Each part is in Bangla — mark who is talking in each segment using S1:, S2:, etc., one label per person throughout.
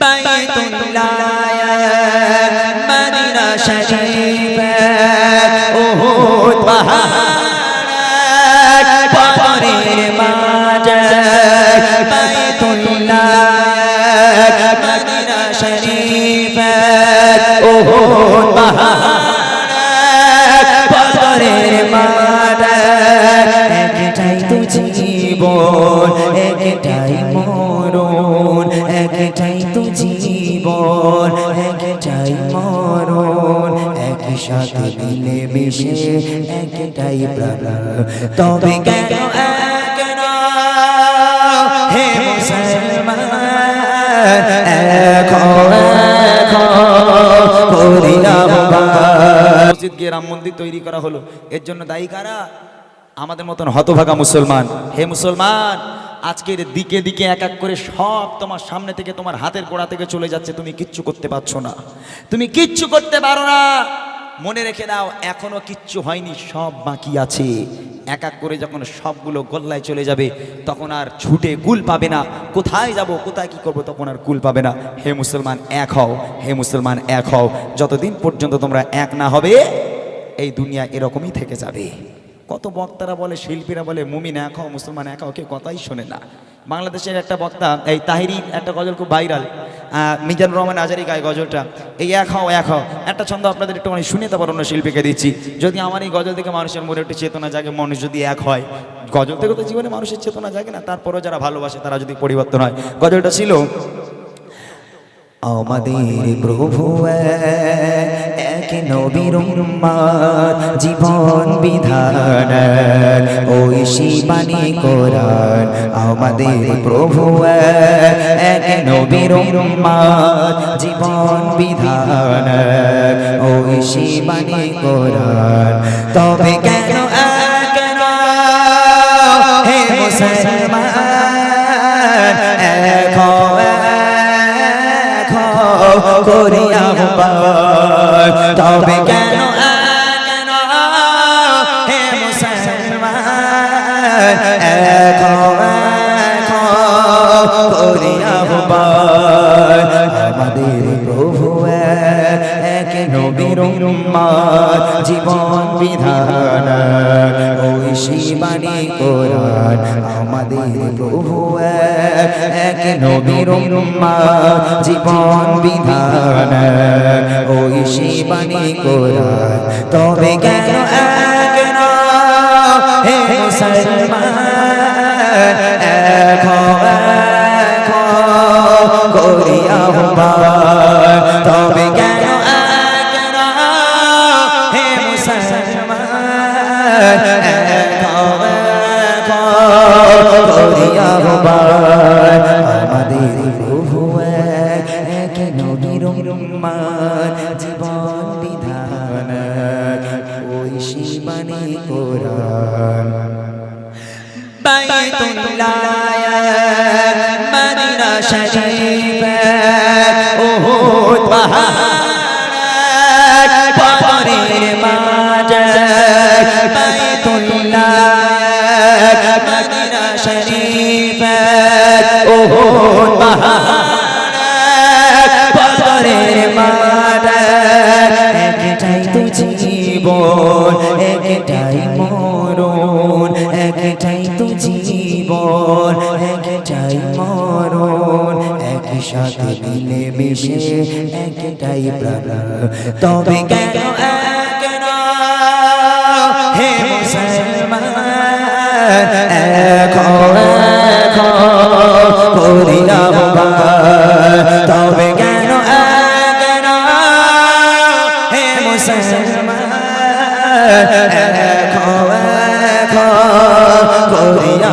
S1: বাইতুল্লাহ মদিনা শরীফ। সাথে মিলে মিশে একটাই প্রাণ। তবে কেন এক হে মুসলমান
S2: মসজিদ গিয়ে রাম মন্দির তৈরি করা হলো। এর জন্য দায়ী কারা? আমাদের মতন হতভাগা মুসলমান। হে মুসলমান আজকের দিকে দিকে এক এক করে সব তোমার সামনে থেকে তোমার হাতের গোড়া থেকে চলে যাচ্ছে। তুমি কিচ্ছু করতে পারছ না। তুমি কিচ্ছু করতে পারো না। মনে রেখে দাও, এখনও কিচ্ছু হয়নি, সব বাকি আছে। এক এক করে যখন সবগুলো গোল্লায় চলে যাবে, তখন আর ছুটে গুল পাবে না। কোথায় যাব, কোথায় কি করব, তখন আর গুল পাবে না। হে মুসলমান, এক হও, হে মুসলমান, এক হও। যতদিন পর্যন্ত তোমরা এক না হবে, এই দুনিয়া এরকমই থেকে যাবে। কত বক্তারা বলে, শিল্পীরা বলে, মুমিন এক হও, মুসলমান এক হও, কেউ কথাই শোনে না। বাংলাদেশের একটা বক্তা, এই তাহিরি একটা গজল খুব ভাইরাল মিজানুর রহমান আজারি গায়ে গজলটা। এই এক হও এক হও। একটা ছন্দ আপনাদের একটু মানে শুনে তো অন্য শিল্পীকে দিচ্ছি। যদি আমার এই গজল থেকে মানুষের মনে একটু চেতনা জাগে মানুষ যদি এক হয়, গজল থেকে তো জীবনে মানুষের চেতনা জাগে না, তারপরেও যারা ভালোবাসে তারা যদি পরিবর্তন হয়। গজলটা ছিল,
S1: আমাদের প্রভু এক নবীর উম্মাদ জীবন বিধান ওই শিবানী কোরআন আমাদের প্রভু এক নবীর উম্মাদ জীবন বিধান ওই শিবানী কোরআন তবে কেন এক না? হে মুসলমান এক এক হও, করিয়া। তবে কেন কেন হে মুসলমান হও, করিয়া আহ্বান। আমাদের প্রভু এক নবীর জীবন বিধান শিবানী কোরআন আমাদের প্রভু এক নবীর উম্মাদ জীবন বিধান ওই শিবানী কোরআন, তবে কেন এক? হে মুসলমান, এক করিয়া আহ্বান। Shivani Quran. Baitullah Medina Sharif Uhud পাহাড় পাথরের মাঠ বাইতুল্লাহ মদিনা শরীফ ওহুদ সাথে মিলে মিশে একটাই প্রাণ। তবে কেন হে মুসলমান করিয়া তবে কেন এক না? হে মুসলমান এক হও, করিয়া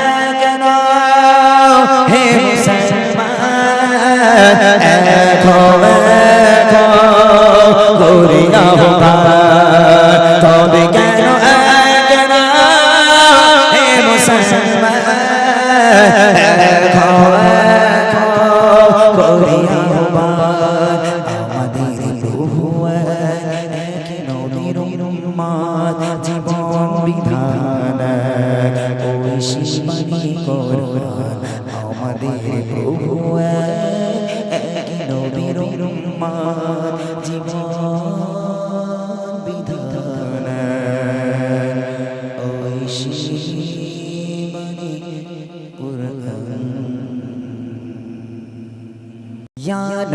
S1: হে মুসলমান এখন করি তবে কেন কেন হে মুসলমান করি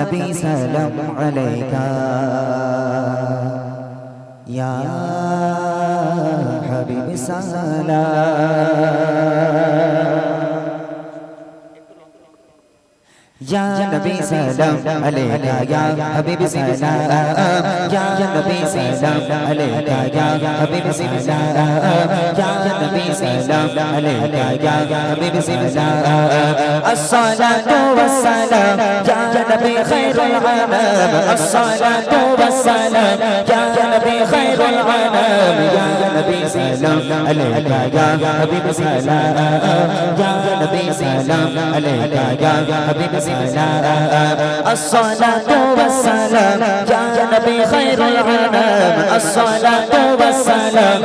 S1: نبي سلام عليك يا حبيب سلام يا نبي سلام عليك يا حبيب سلام يا نبي سلام عليك يا حبيب سلام والسلام الصلاة والسلام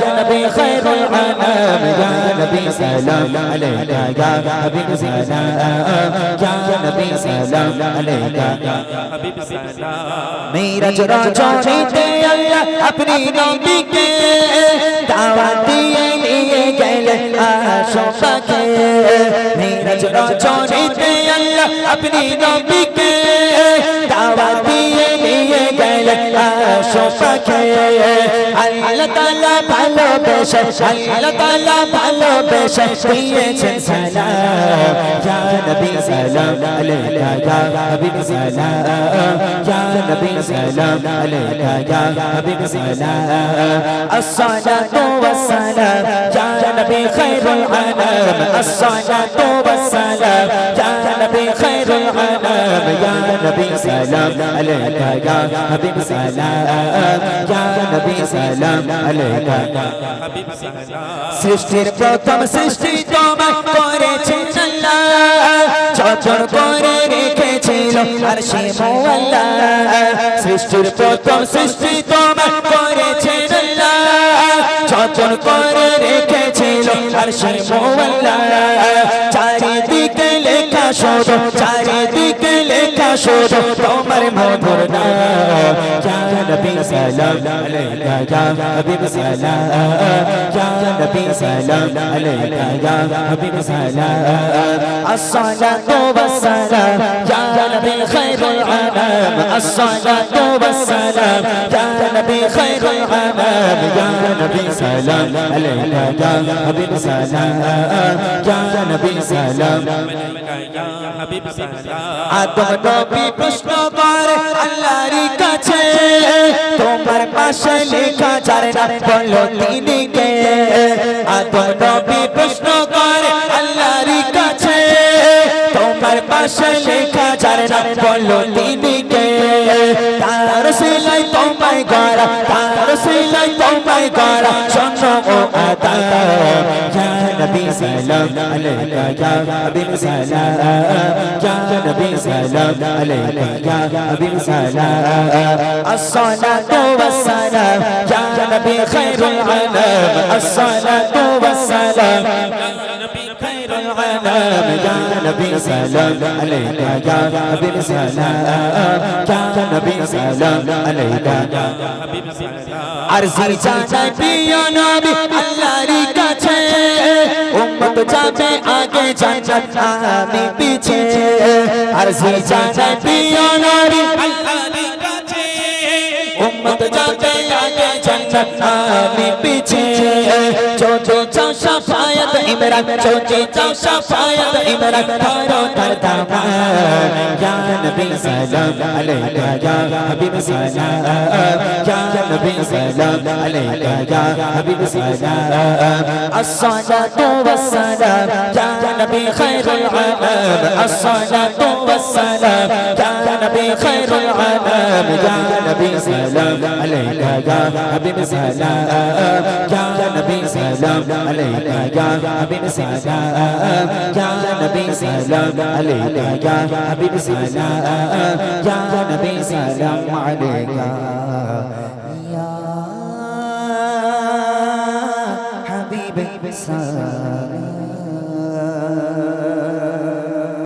S1: يا نبي خير العالم. يا نبي سلام عليك يا حبيب سلام يا نبي سلام عليك يا حبيب سلام میرا جرا چاہتے اللہ اپنی نبی کے دعوت دیے لیے گلے آشوں پکے میرا جرا چاہتے اللہ اپنی نبی کے دعوت সোপাকে আল্লাহ তালা ভালোবেসে, আল্লাহ তালা ভালোবেসে দিয়েছেন সালাম। ইয়া নবী সালাম আলাইকা, ইয়া হাবিব সালাম। ইয়া নবী সালাম আলাইকা, ইয়া হাবিব সালাম। আসসালাতু ওয়াসসালাম, ইয়া নবী খায়রুল আনাম। আসসালাতু ওয়াসসালাম سلام عليك يا حبيب سلام يا نبي سلام عليك সৃষ্টির প্রথম সৃষ্টি তোমার করেছেন আল্লাহ চচর করে রেখেছিল আর সে মোয়াল্লা সৃষ্টির প্রথম সৃষ্টি তোমার করেছেন আল্লাহ চচর করে রেখেছিল আর সে মোয়াল্লা চারিদিকে লেখা সদ চারিদিকে লেখা সদ তোমার মধুর নাম যা নবী সালাম আলাইকা যা হাবিব সালাম যা নবী সালাম আলাইকা যা হাবিব সালাম আসসালাতু ওয়াসসালাম যা নবী খায়রুল আনাম আসসালাতু ওয়াসসালাম যা নবী খায়রুল আনাম যা নবী সালাম আলাইকা যা হাবিব সালাম যা নবী সালাম হাবিব আদম নবী প্রশ্ন করে আল্লাহর কাছে তোমার পাশে লেখা যার নাম বলো তিনি কে আদম নবী প্রশ্ন করে আল্লাহর কাছে তোমার পাশে লেখা যার নাম বলো তিনি কে তার সিলাই তোমায় গড়া তার সিলাই তোমায় গড়া শোনো ও আদা। نبی سلام علیکہ یا حبیب سلام یا نبی سلام علیکہ یا حبیب سلام الصلاة والسلام یا نبی خیر العالم الصلاة والسلام نبي سلام عليك يا حبيب سلام يا نبي سلام عليك يا حبيب سلام আরজি জানাই প্রিয় নবী আল্লাহর কাছে উম্মত যাবে আগে জান্নাত, আমি পিছে আরজি জানাই প্রিয় নবী আল্লাহর কাছে উম্মত যাবে আগে জান্নাত, আমি পিছে চোচো চাও সাফায়াত, ইমরান চোচো চাও সাফায়াত, ইমরান, ধরো তার দামান। ইয়া নবী সালাম আলাইকা ইয়া نبي سلام عليك يا حبيب سلام الصلاة والسلام يا نبي خير العالم الصلاة والسلام يا نبي خير العالم يا نبي سلام عليك يا حبيب سلام يا نبي سلام عليك يا حبيب سلام يا نبي سلام عليك يا حبيب سلام يا نبي سلام عليك Habibi, Habib